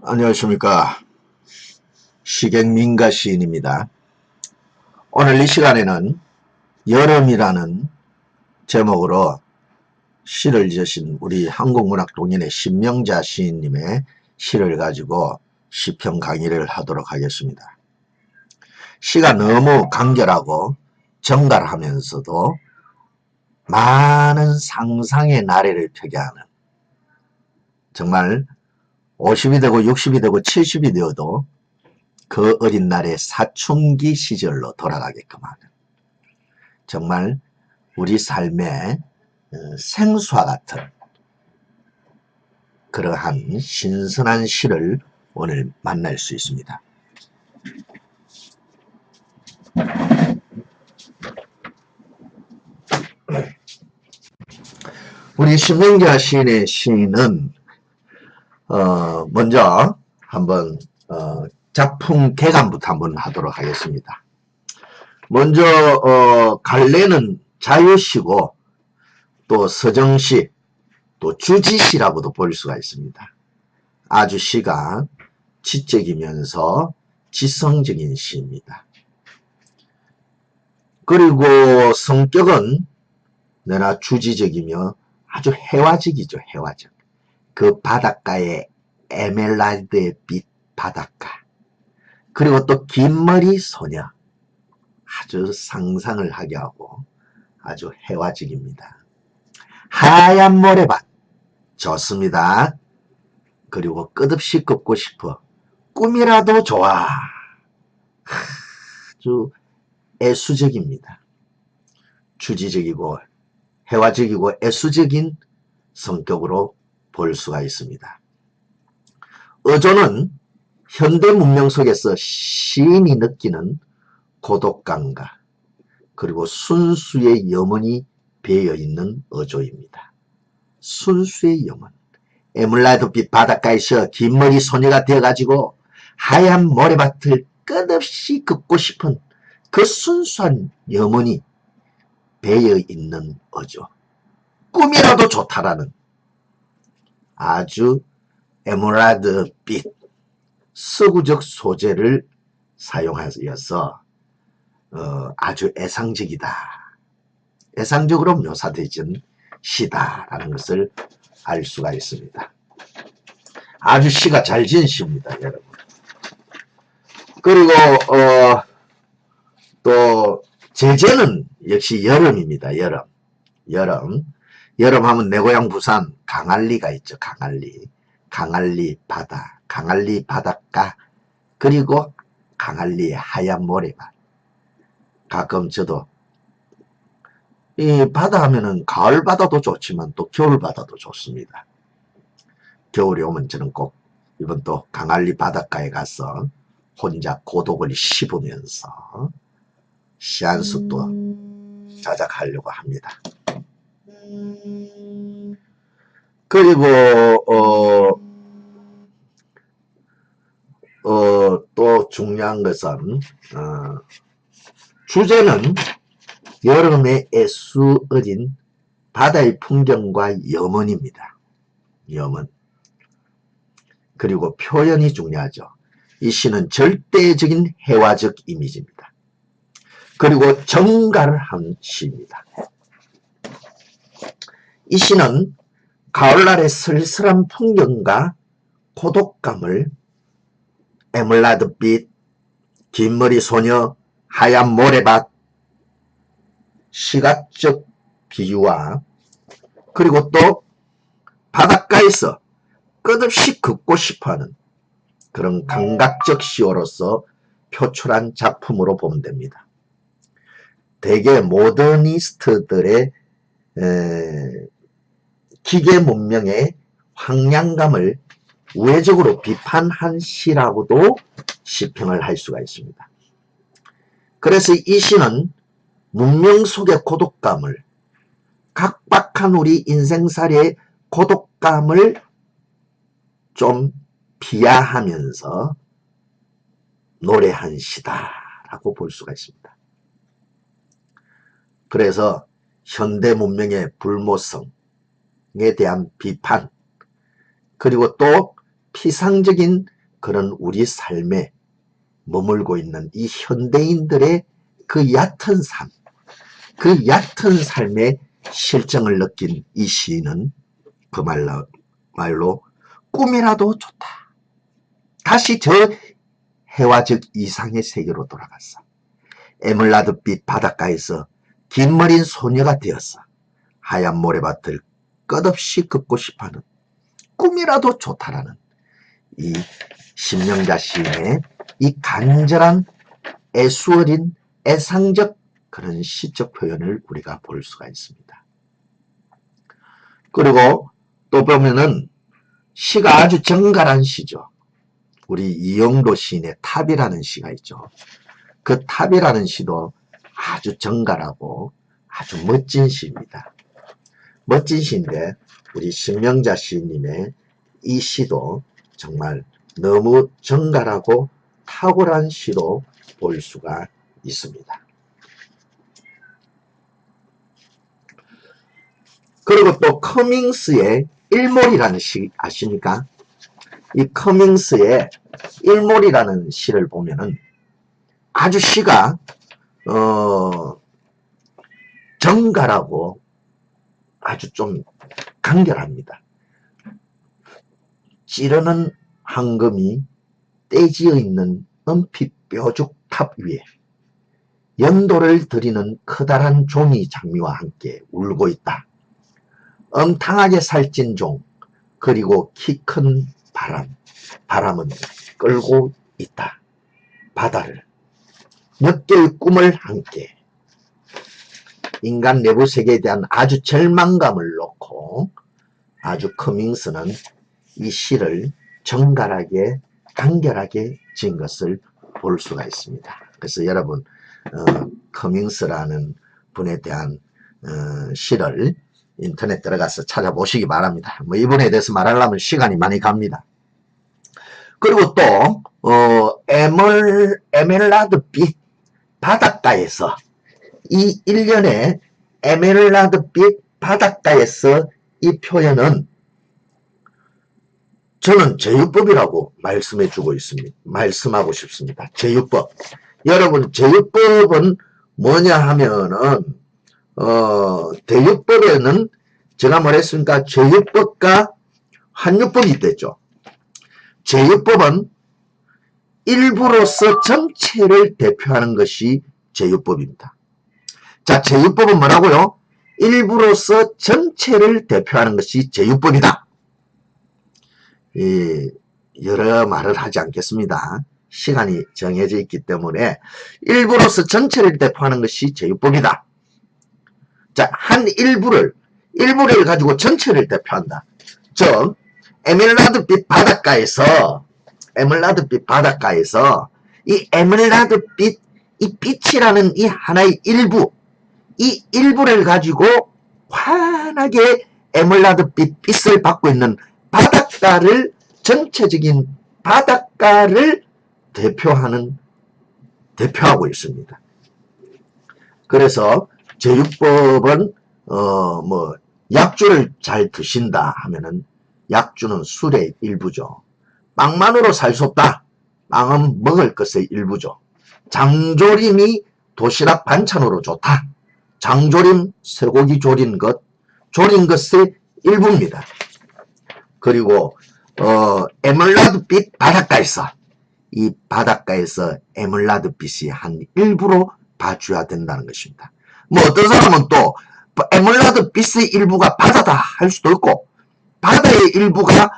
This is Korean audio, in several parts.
안녕하십니까. 시객민가 시인입니다. 오늘 이 시간에는 여름이라는 제목으로 시를 지으신 우리 한국문학 동인의 신명자 시인님의 시를 가지고 시평 강의를 하도록 하겠습니다. 시가 너무 간결하고 정갈하면서도 많은 상상의 나래를 펴게 하는 정말 50이 되고 60이 되고 70이 되어도 그 어린 날의 사춘기 시절로 돌아가게끔 하는 정말 우리 삶의 어, 생수와 같은 그러한 신선한 시를 오늘 만날 수 있습니다. 우리 신명자 시인의 시는 어, 먼저 한번 어, 작품 개관부터 한번 하도록 하겠습니다. 먼저 어, 갈래는 자유시고 또 서정시 또 주지시라고도 볼 수가 있습니다. 아주 시가 지적이면서 지성적인 시입니다. 그리고 성격은 내나 주지적이며 아주 해화적이죠. 해화적. 그 바닷가의 에멜라드의 빛 바닷가. 그리고 또 긴 머리 소녀. 아주 상상을 하게 하고 아주 해화적입니다. 하얀 모래밭. 좋습니다. 그리고 끝없이 걷고 싶어. 꿈이라도 좋아. 아주 애수적입니다. 주지적이고 해화적이고 애수적인 성격으로 볼 수가 있습니다. 어조는 현대 문명 속에서 시인이 느끼는 고독감과 그리고 순수의 염원이 배어 있는 어조입니다. 순수의 염원. 에물라드빛 바닷가에서 긴 머리 소녀가 되어가지고 하얀 모래밭을 끝없이 걷고 싶은 그 순수한 염원이 배어 있는 어조. 꿈이라도 좋다라는 아주 에메랄드빛 서구적 소재를 사용하여서 어, 아주 애상적이다. 애상적으로 묘사되진 시다라는 것을 알 수가 있습니다. 아주 시가 잘 지은 시입니다, 여러분. 그리고 어, 또 제재는 역시 여름입니다. 여름. 여름. 여름 하면 내 고향 부산 강알리가 있죠. 강알리. 강알리 바다. 강알리 바닷가. 그리고 강알리의 하얀 모래밭. 가끔 저도 이 바다 하면은 가을 바다도 좋지만 또 겨울 바다도 좋습니다. 겨울이 오면 저는 꼭 이번 또 강알리 바닷가에 가서 혼자 고독을 씹으면서 시한수도 자작하려고 합니다. 그리고 어, 어, 또 중요한 것은 어, 주제는 여름의 애수 어린 바다의 풍경과 염원입니다. 염원. 그리고 표현이 중요하죠. 이 시는 절대적인 해화적 이미지입니다. 그리고 정갈한 시입니다. 이 시는 가을날의 쓸쓸한 풍경과 고독감을 에mer라드빛, 긴 머리 소녀, 하얀 모래밭, 시각적 비유와 그리고 또 바닷가에서 끝없이 걷고 싶어하는 그런 감각적 시어로서 표출한 작품으로 보면 됩니다. 대개 모더니스트들의 에, 기계 문명의 황량감을 우회적으로 비판한 시라고도 시평을 할 수가 있습니다. 그래서 이 시는 문명 속의 고독감을 각박한 우리 인생살이의 고독감을 좀 비하하면서 노래한 시다라고 볼 수가 있습니다. 그래서 현대 문명의 불모성, 에 대한 비판 그리고 또 피상적인 그런 우리 삶에 머물고 있는 이 현대인들의 그 얕은 삶, 그 얕은 삶의 실정을 느낀 이 시인은 그 말로, 말로 꿈이라도 좋다. 다시 저 해와적 이상의 세계로 돌아갔어. 에mer라드빛 바닷가에서 긴 머린 소녀가 되었어. 하얀 모래밭을 끝없이 걷고 싶어하는 꿈이라도 좋다라는 이 신명자 시인의 이 간절한 애수어린 애상적 그런 시적 표현을 우리가 볼 수가 있습니다. 그리고 또 보면은 시가 아주 정갈한 시죠. 우리 이영도 시인의 탑이라는 시가 있죠. 그 탑이라는 시도 아주 정갈하고 아주 멋진 시입니다. 멋진 시인데 우리 신명자 시인님의 이 시도 정말 너무 정갈하고 탁월한 시로 볼 수가 있습니다. 그리고 또 커밍스의 일몰이라는 시 아십니까? 이 커밍스의 일몰이라는 시를 보면은 아주 시가 어 정갈하고 아주 좀 간결합니다. 찌르는 황금이 떼지어 있는 은빛 뾰족 탑 위에 연도를 드리는 커다란 종이 장미와 함께 울고 있다. 엄탕하게 살찐 종, 그리고 키 큰 바람, 바람은 끌고 있다. 바다를. 몇 개의 꿈을 함께. 인간 내부 세계에 대한 아주 절망감을 놓고 아주 커밍스는 이 시를 정갈하게 간결하게 지은 것을 볼 수가 있습니다. 그래서 여러분 어, 커밍스라는 분에 대한 어, 시를 인터넷 들어가서 찾아보시기 바랍니다. 뭐 이분에 대해서 말하려면 시간이 많이 갑니다. 그리고 또 어, 에멀, 에멜라드 빛 바닷가에서 이 일련의 에메랄드빛 바닷가에서 이 표현은 저는 제유법이라고 말씀해 주고 있습니다. 말씀하고 싶습니다. 제유법. 여러분, 제유법은 뭐냐 하면은, 어, 대유법에는 제가 말했으니까 제유법과 환유법이 있댔죠. 제유법은 일부로서 전체를 대표하는 것이 제유법입니다. 자, 제유법은 뭐라고요? 일부로서 전체를 대표하는 것이 제유법이다. 이, 여러 말을 하지 않겠습니다. 시간이 정해져 있기 때문에 일부로서 전체를 대표하는 것이 제유법이다. 자, 한 일부를, 일부를 가지고 전체를 대표한다. 즉, 에메랄드빛 바닷가에서, 에메랄드빛 바닷가에서 이 에메랄드빛, 이 빛이라는 이 하나의 일부, 이 일부를 가지고 환하게 에메랄드빛 빛을 받고 있는 바닷가를 전체적인 바닷가를 대표하는 대표하고 있습니다. 그래서 제육법은 어 뭐 약주를 잘 드신다 하면은 약주는 술의 일부죠. 빵만으로 살 수 없다. 빵은 먹을 것의 일부죠. 장조림이 도시락 반찬으로 좋다. 장조림, 쇠고기 조린 것, 조린 것의 일부입니다. 그리고 어, 에멀라드빛 바닷가에서 이 바닷가에서 에멀라드빛이 한 일부로 봐줘야 된다는 것입니다. 뭐 어떤 사람은 또 에멀라드빛의 일부가 바다다 할 수도 있고 바다의 일부가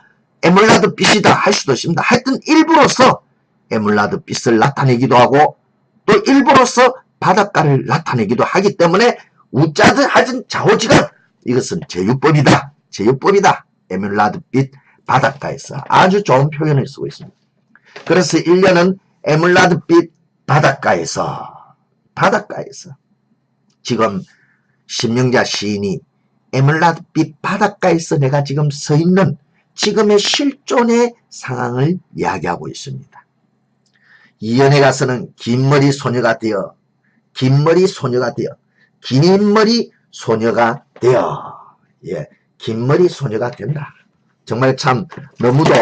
에멀라드빛이다 할 수도 있습니다. 하여튼 일부로서 에멀라드빛을 나타내기도 하고 또 일부로서 바닷가를 나타내기도 하기 때문에 우짜드 하진 좌우지간 이것은 제유법이다. 제유법이다. 에멀라드빛 바닷가에서 아주 좋은 표현을 쓰고 있습니다. 그래서 1년은 에멀라드빛 바닷가에서 바닷가에서 지금 신명자 시인이 에멀라드빛 바닷가에서 내가 지금 서 있는 지금의 실존의 상황을 이야기하고 있습니다. 이연에 가서는 긴 머리 소녀가 되어 긴 머리 소녀가 되어 긴 머리 소녀가 되어 예, 긴 머리 소녀가 된다. 정말 참 너무도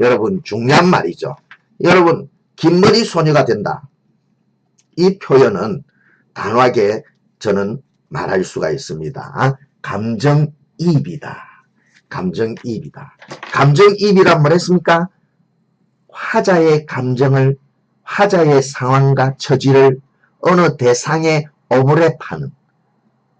여러분 중요한 말이죠. 여러분 긴 머리 소녀가 된다. 이 표현은 단호하게 저는 말할 수가 있습니다. 감정이입이다. 감정이입이다. 감정이입이란 뭐랬습니까? 화자의 감정을 화자의 상황과 처지를 어느 대상에 오므려파는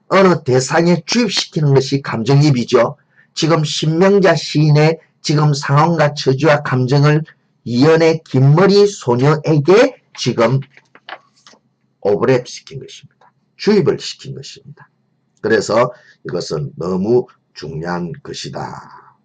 어느 대상에 주입시키는 것이 감정이입이죠. 지금 신명자 시인의 지금 상황과 처지와 감정을 이연의 긴머리 소녀에게 지금 오버랩 시킨 것입니다. 주입을 시킨 것입니다. 그래서 이것은 너무 중요한 것이다.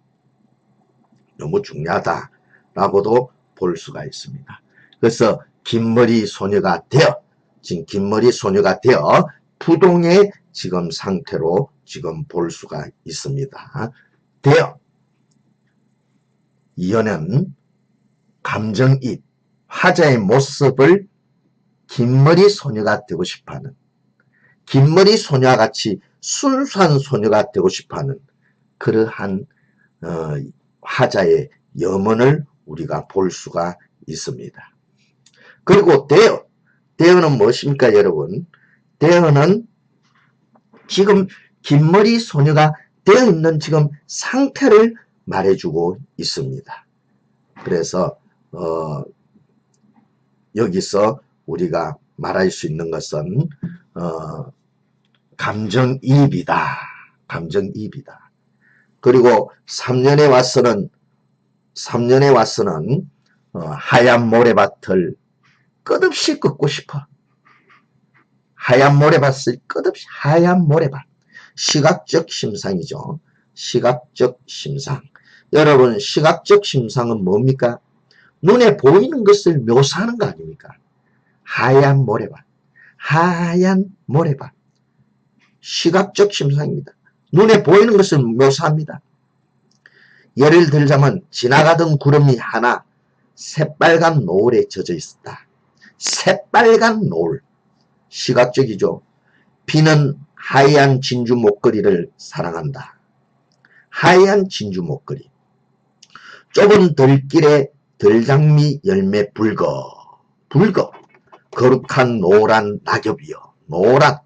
너무 중요하다 라고도 볼 수가 있습니다. 그래서 긴머리 소녀가 되어 지금 긴머리 소녀가 되어 부동의 지금 상태로 지금 볼 수가 있습니다. 되어 이연은 감정입 화자의 모습을 긴머리 소녀가 되고 싶어하는 긴머리 소녀와 같이 순수한 소녀가 되고 싶어하는 그러한 어, 화자의 염원을 우리가 볼 수가 있습니다. 그리고 대어 대어는 무엇입니까 여러분 대어는 지금 긴머리 소녀가 되어 있는 지금 상태를 말해주고 있습니다. 그래서 어, 여기서 우리가 말할 수 있는 것은 어, 감정이입이다. 감정이입이다. 그리고 3년에 와서는 3년에 와서는 어, 하얀 모래밭을 끝없이 걷고 싶어. 하얀 모래밭을 끝없이 하얀 모래밭. 시각적 심상이죠. 시각적 심상. 여러분 시각적 심상은 뭡니까? 눈에 보이는 것을 묘사하는 거 아닙니까? 하얀 모래밭. 하얀 모래밭. 시각적 심상입니다. 눈에 보이는 것을 묘사합니다. 예를 들자면 지나가던 구름이 하나 새빨간 노을에 젖어 있었다. 새빨간 노을. 시각적이죠. 비는 하얀 진주 목걸이를 사랑한다. 하얀 진주 목걸이. 좁은 들길에 들장미 열매 붉어. 붉어. 거룩한 노란 낙엽이여. 노란.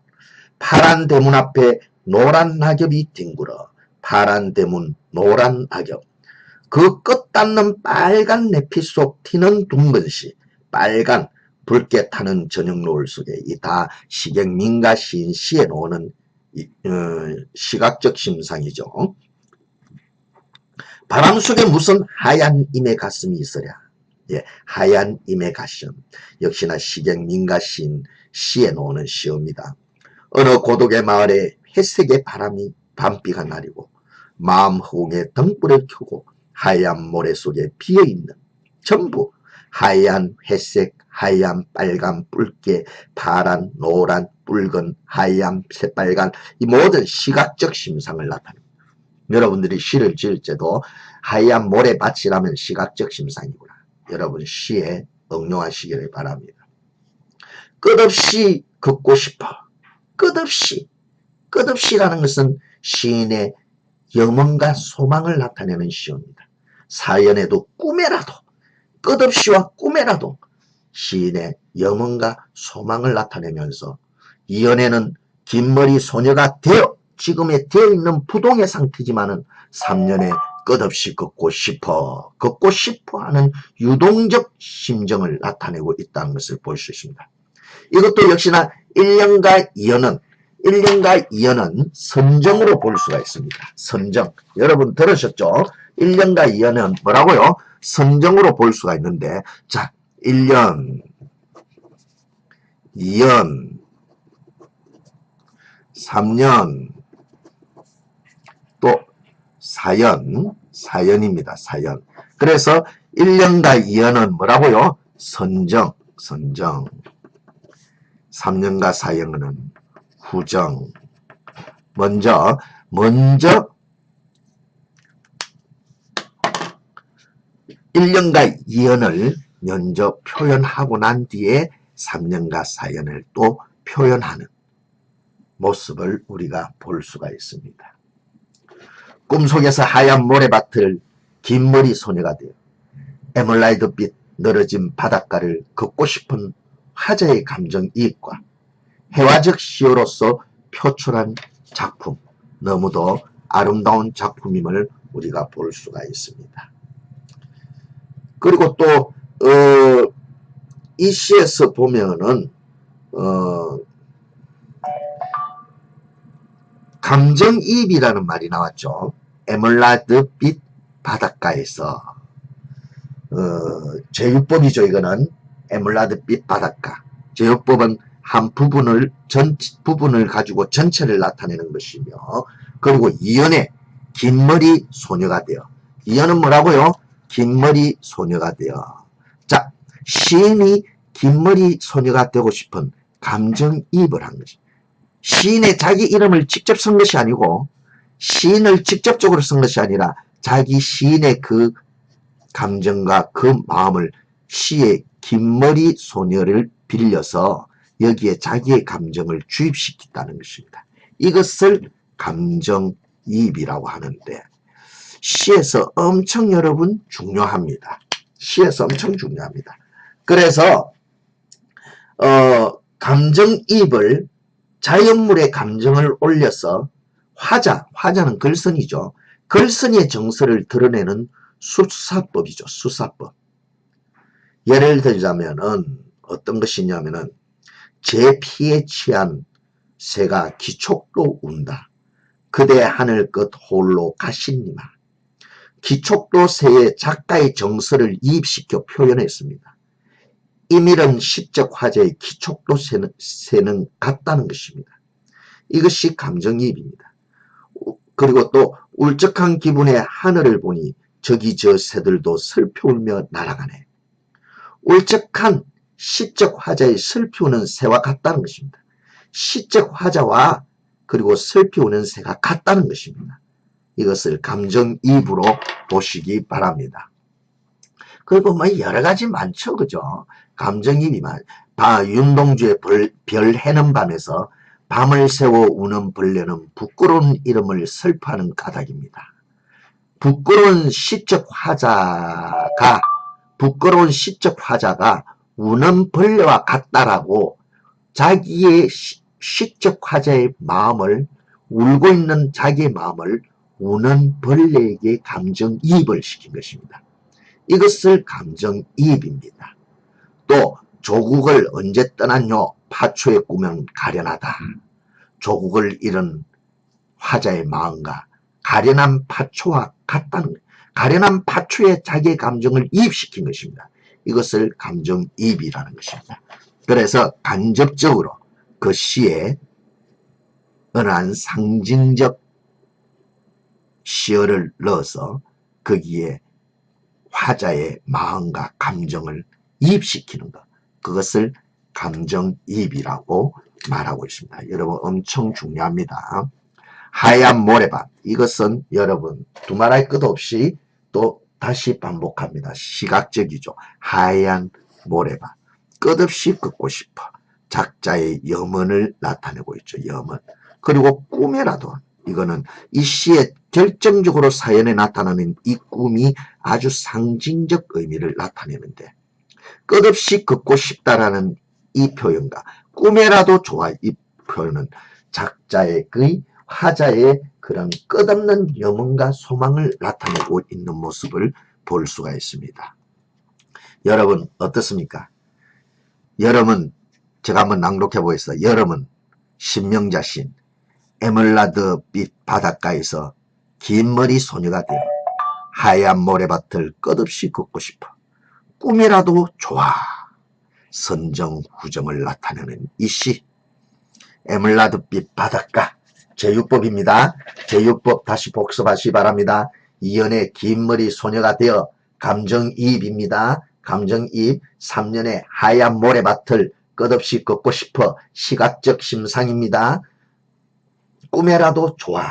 파란 대문 앞에 노란 낙엽이 뒹굴어. 파란 대문 노란 낙엽. 그 끝 닿는 빨간 내피 속 튀는 둥근시 빨간 붉게 타는 저녁 노을 속에 이 다 시경민가 시인 시에 놓는 어, 시각적 심상이죠. 바람 속에 무슨 하얀 임의 가슴이 있으랴. 예, 하얀 임의 가슴. 역시나 시경민가 시인 시에 놓는 시입니다. 어느 고독의 마을에 회색의 바람이 밤비가 나리고 마음 허공에 등불을 켜고 하얀 모래 속에 비어있는 전부 하얀 회색 하얀 빨간 붉게 파란 노란 붉은 하얀 새빨간 이 모든 시각적 심상을 나타냅니다. 여러분들이 시를 지을 때도 하얀 모래밭이라면 시각적 심상이구나. 여러분 시에 응용하시기를 바랍니다. 끝없이 걷고 싶어. 끝없이 끝없이라는 것은 시인의 염원과 소망을 나타내는 시입니다. 사연에도 꿈에라도 끝없이와 꿈에라도 시인의 염원과 소망을 나타내면서 이연에는 긴머리 소녀가 되어 지금에 되어 있는 부동의 상태지만은 3년에 끝없이 걷고 싶어 걷고 싶어 하는 유동적 심정을 나타내고 있다는 것을 볼 수 있습니다. 이것도 역시나 1년과 2년은 1년과 2년은 선정으로 볼 수가 있습니다. 선정. 여러분 들으셨죠? 1년과 2년은 뭐라고요? 선정으로 볼 수가 있는데 자 1년 2년 3년 또 4년 4년입니다. 4년 그래서 1년과 2년은 뭐라고요? 선정 선정 3년과 4년은 후정 먼저 먼저 1년과 2년을 면접 표현하고 난 뒤에 3년과 4년을 또 표현하는 모습을 우리가 볼 수가 있습니다. 꿈속에서 하얀 모래밭을 긴 머리 소녀가 되어 에멀라이드빛 늘어진 바닷가를 걷고 싶은 화자의 감정이입과 해화적 시어로서 표출한 작품 너무도 아름다운 작품임을 우리가 볼 수가 있습니다. 그리고 또 어, 이 시에서 보면은 어, 감정이입이라는 말이 나왔죠. 에멀라드 빛 바닷가에서 어, 제유법이죠. 이거는 에멀라드 빛 바닷가. 제유법은 한 부분을 전 부분을 가지고 전체를 나타내는 것이며 그리고 이연의 긴 머리 소녀가 되어 이연은 뭐라고요? 긴 머리 소녀가 되어 자 시인이 긴 머리 소녀가 되고 싶은 감정이입을 한 것이 시인의 자기 이름을 직접 쓴 것이 아니고 시인을 직접적으로 쓴 것이 아니라 자기 시인의 그 감정과 그 마음을 시의 긴 머리 소녀를 빌려서 여기에 자기의 감정을 주입시켰다는 것입니다. 이것을 감정이입이라고 하는데 시에서 엄청 여러분 중요합니다. 시에서 엄청 중요합니다. 그래서 어, 감정이입을 자연물의 감정을 올려서 화자, 화자는 글쓴이죠. 글쓴이의 정서를 드러내는 수사법이죠. 수사법. 예를 들자면은 어떤 것이냐면은 제 피에 취한 새가 기촉도 운다. 그대 하늘 끝 홀로 가시니마. 기촉도 새의 작가의 정서를 이입시켜 표현했습니다. 이밀은 시적 화제의 기촉도 새는, 새는 같다는 것입니다. 이것이 감정이입입니다. 그리고 또 울적한 기분의 하늘을 보니 저기 저 새들도 슬피 울며 날아가네. 울적한 시적 화자의 슬피 우는 새와 같다는 것입니다. 시적 화자와 그리고 슬피 우는 새가 같다는 것입니다. 이것을 감정이입으로 보시기 바랍니다. 그리고 뭐 여러 가지 많죠. 그죠? 감정이입이만. 바, 윤동주의 벌, 별 해는 밤에서 밤을 새워 우는 벌레는 부끄러운 이름을 슬퍼하는 까닭입니다. 부끄러운 시적 화자가 부끄러운 시적 화자가 우는 벌레와 같다라고 자기의 시적 화자의 마음을 울고 있는 자기의 마음을 우는 벌레에게 감정이입을 시킨 것입니다. 이것을 감정이입입니다. 또 조국을 언제 떠났뇨? 파초의 꿈은 가련하다. 조국을 잃은 화자의 마음과 가련한 파초와 같다는. 가련한 파초에 자기의 감정을 이입시킨 것입니다. 이것을 감정이입이라는 것입니다. 그래서 간접적으로 그 시에 어느 한 상징적 시어를 넣어서 거기에 화자의 마음과 감정을 이입시키는 것. 그것을 감정이입이라고 말하고 있습니다. 여러분 엄청 중요합니다. 하얀 모래밭 이것은 여러분 두말할 것 없이 또 다시 반복합니다. 시각적이죠. 하얀 모래밭 끝없이 걷고 싶어 작자의 염원을 나타내고 있죠. 염원 그리고 꿈에라도 이거는 이 시의 결정적으로 사연에 나타나는 이 꿈이 아주 상징적 의미를 나타내는데 끝없이 걷고 싶다라는 이 표현과 꿈에라도 좋아 이 표현은 작자의 그 화자의 그런 끝없는 염원과 소망을 나타내고 있는 모습을 볼 수가 있습니다. 여러분 어떻습니까? 여러분 제가 한번 낭독해 보겠습니다. 여러분 신명자신 에멀라드 빛 바닷가에서 긴 머리 소녀가 되어 하얀 모래밭을 끝없이 걷고 싶어 꿈이라도 좋아 선정 후정을 나타내는 이시 에멀라드빛 바닷가 제유법입니다. 제유법 다시 복습하시 바랍니다. 이연의 긴 머리 소녀가 되어 감정이입입니다. 감정이입 3년의 하얀 모래밭을 끝없이 걷고 싶어 시각적 심상입니다. 꿈에라도 좋아.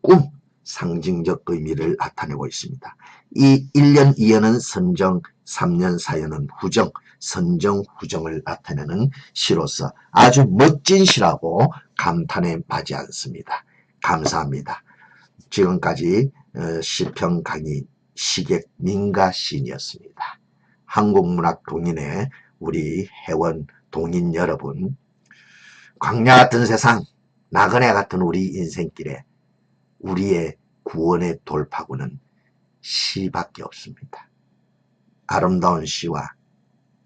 꿈 상징적 의미를 나타내고 있습니다. 이 1년 2년은 선정, 3년 4년은 후정, 선정 후정을 나타내는 시로서 아주 멋진 시라고 감탄에 빠지 않습니다. 감사합니다. 지금까지 어, 시평 강의 시객 민가 시인이었습니다. 한국문학 동인의 우리 회원 동인 여러분 광야 같은 세상 나그네 같은 우리 인생길에 우리의 구원의 돌파구는 시밖에 없습니다. 아름다운 시와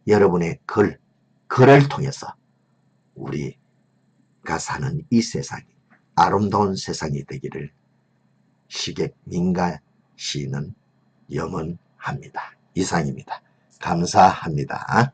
여러분의 글, 글을 통해서 우리가 사는 이 세상이 아름다운 세상이 되기를 시객 민가 시인은 염원합니다. 이상입니다. 감사합니다.